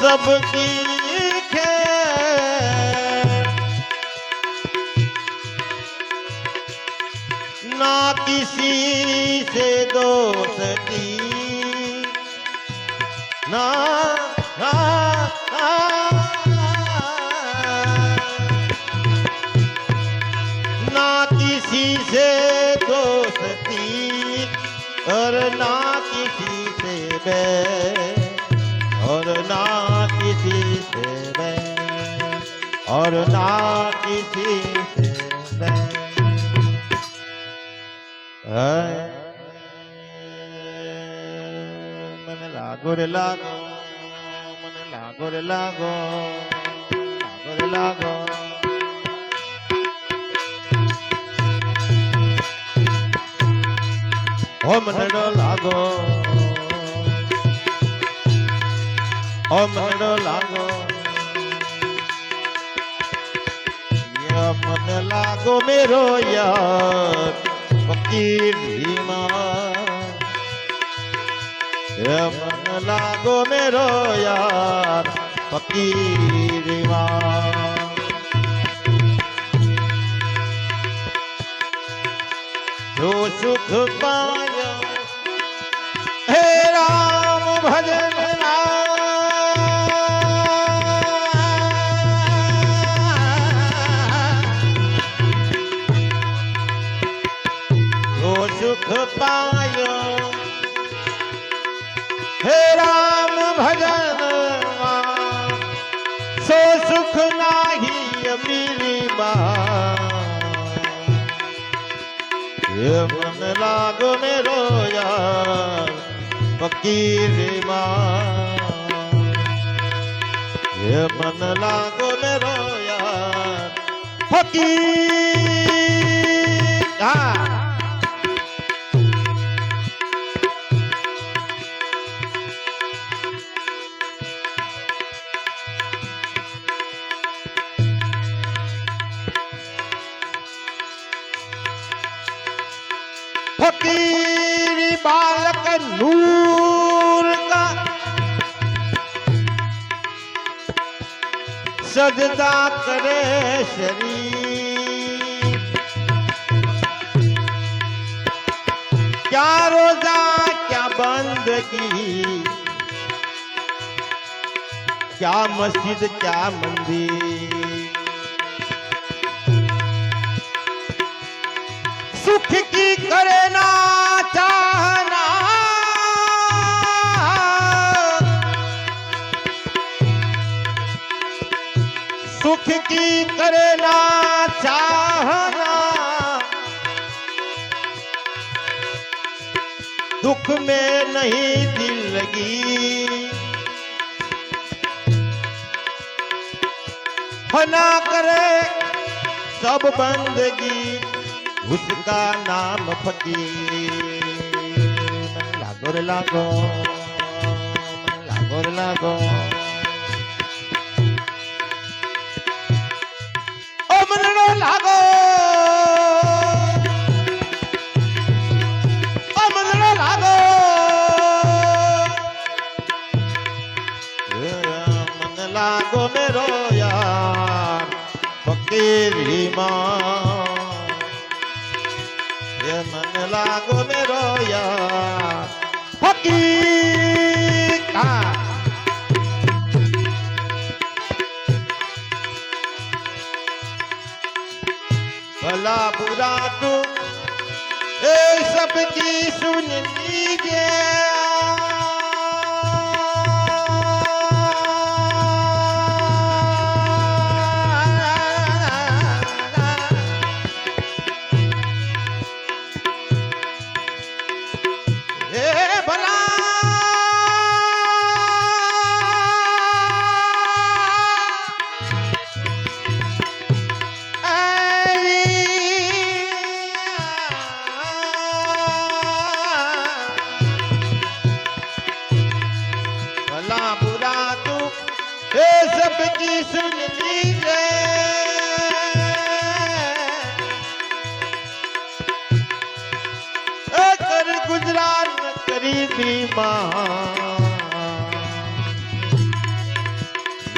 सबकी खैर ना किसी से दोस्ती ना ना ना ना किसी से दोस्ती और ना किसी से बैर और ना किसी से बैर और ना किसी से मन लागो रे लागो मन लागो रे लागो लागो रे लागो ओ मन लागो નો લાગો. મને લાગો મને મેરો યાર ફકીર ભીમા યા લાગો મેરો યાર ફકીર ભીમા જો સુખ પાય, હે રામ ભજન. મન લાગો મેરો યાર ફકીર હે મન લાગો મેરો યાર ફકીર. હા. સદા કરે શરી ક્યાં રોજા ક્યાં બંદગી. ક્યાં મસ્જિદ ક્યાં મંદિર. सुख की करे ना चाहना दुख में नहीं दिल लगी फना करे सब बंदगी उसका नाम फकीर मन लागो रे लागो માં એ મને લાગો મેરો યાર હકીકા ભલા બુરા તું એ સુન લીજે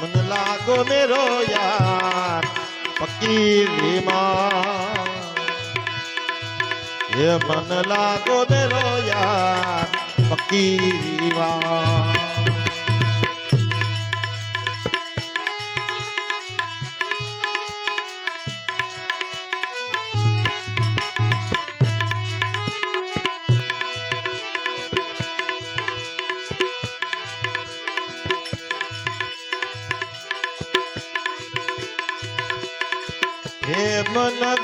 મન લાગો મેરો યાર ફકીરી માં એ મન લાગો મેરો યાર ફકીરી માં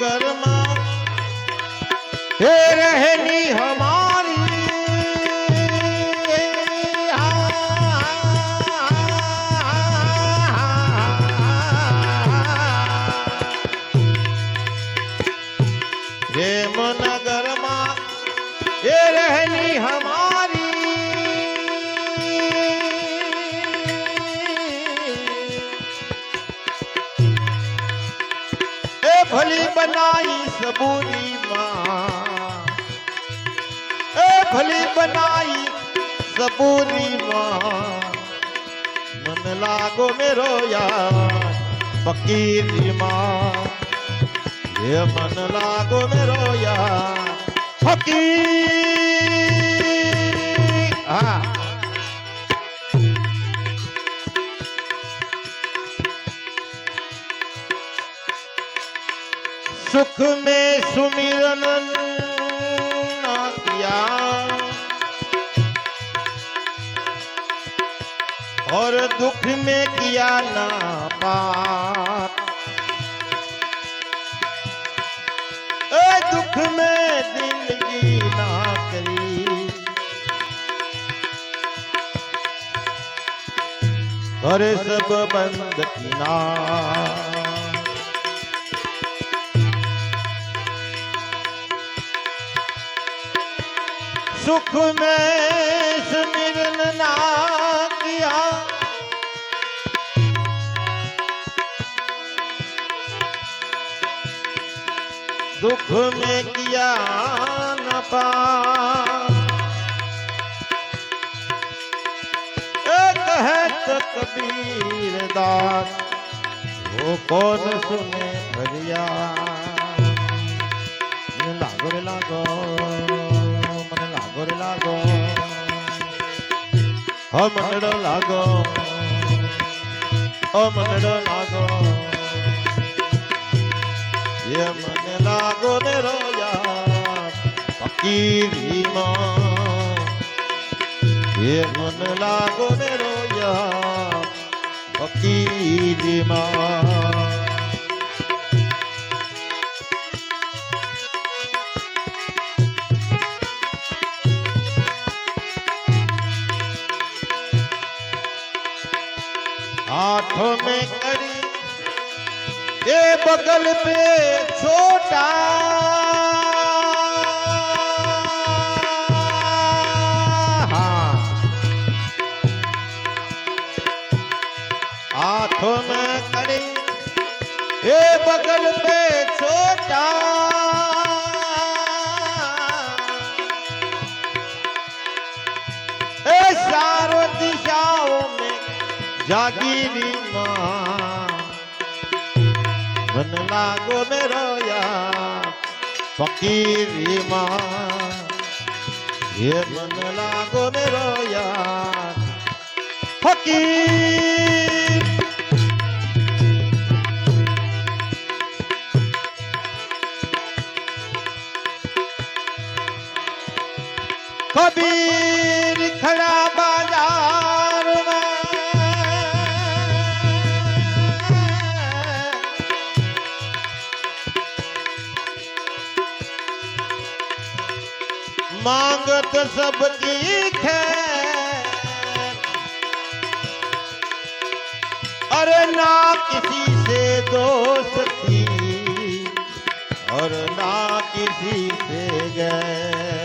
નગરમાં હે રહેની હમા ભલી બનાઈ સબૂરી માં એ ભલી બનાઈ સબૂરી માં મન લાગો મેરો યાર ફકીરી માં એ મન લાગો મેરો યાર ફકીર. હા. सुख में सुमिरन ना किया और दुख में किया ना पार ए दुख में जिंदगी ना करी और सब बंद किना सुख में सुमिरन ना किया दुख में किया न पा कहत कबीर दास वो कौन सुने भरिया लागो लागो રે લાગો. હ મંડળો લાગો. હ મનડો લાગો. એ મને લાગો ને રોયા ફકીરીમાં એ મને લાગો ને રોયા ફકીરીમાં हाथों में करी ये बगल पे छोटा हाँ। हाथों में करी ये बगल पे छोटा જાગીરી માં. મન લાગો મેરો યાર ફકીરી માં. એ મન લાગો મેરો યાર ફકીર. કબીર ખડા मांगत सबकी खैर अरे ना किसी से दोस्ती और ना किसी से गए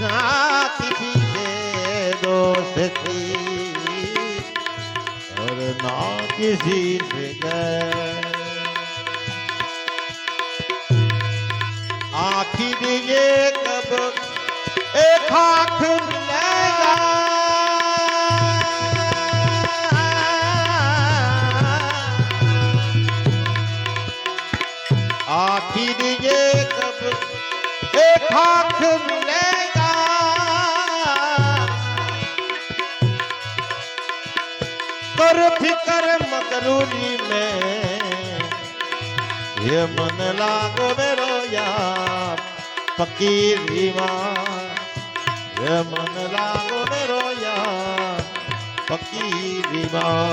ना किसी से दोस्ती और ना किसी आखिर ये कब एक हाथ मिलेगा कर फिकर मकरूरी में ये मन लागो मेरो यार ફકીરીમાં હે મન લાગો ને રોયા. ફકીરીમાં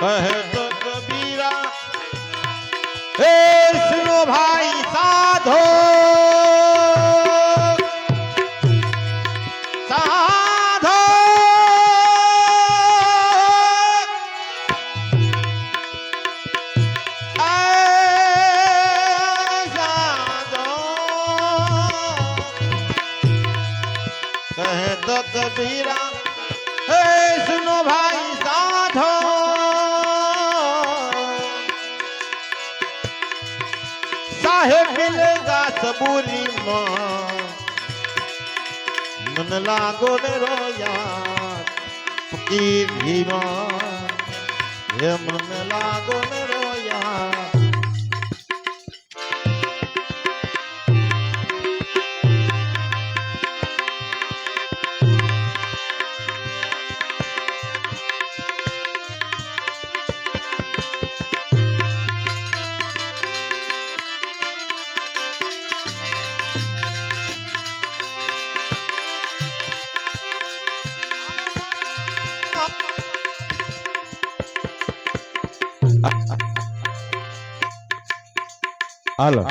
કહે તો કબીરા હે વેલ ગાસ બુરી માં મન લાગો ને રોયા ફકીર હે મન લાગો ને હાલો.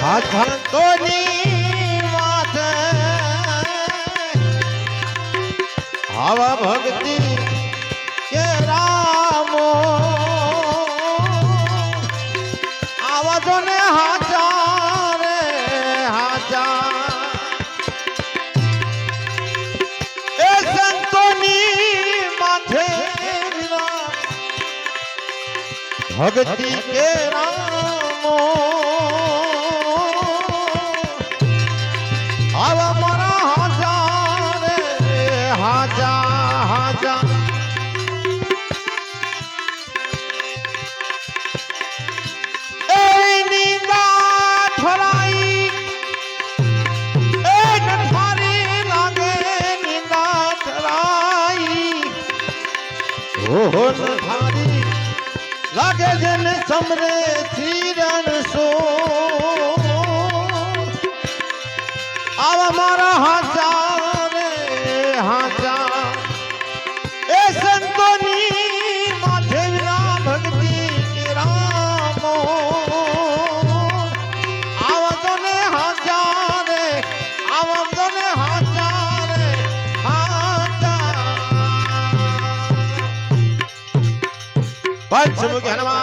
હાથ ભક્તોની માથે હવા ભક્તિ ભક્તિ કે રામો? આવા મારા હાજા રે હાજા હાજા. Oh, oh, ઠરાઈ સમરે ચીરણ સો આવા મારા હાચા રે હાચા એ સંતોની માથે વિરા ભક્તિ રામો. આવા તને હાચા રે આવા તને હાચા રે હાચા પંચમુખ હનુમાન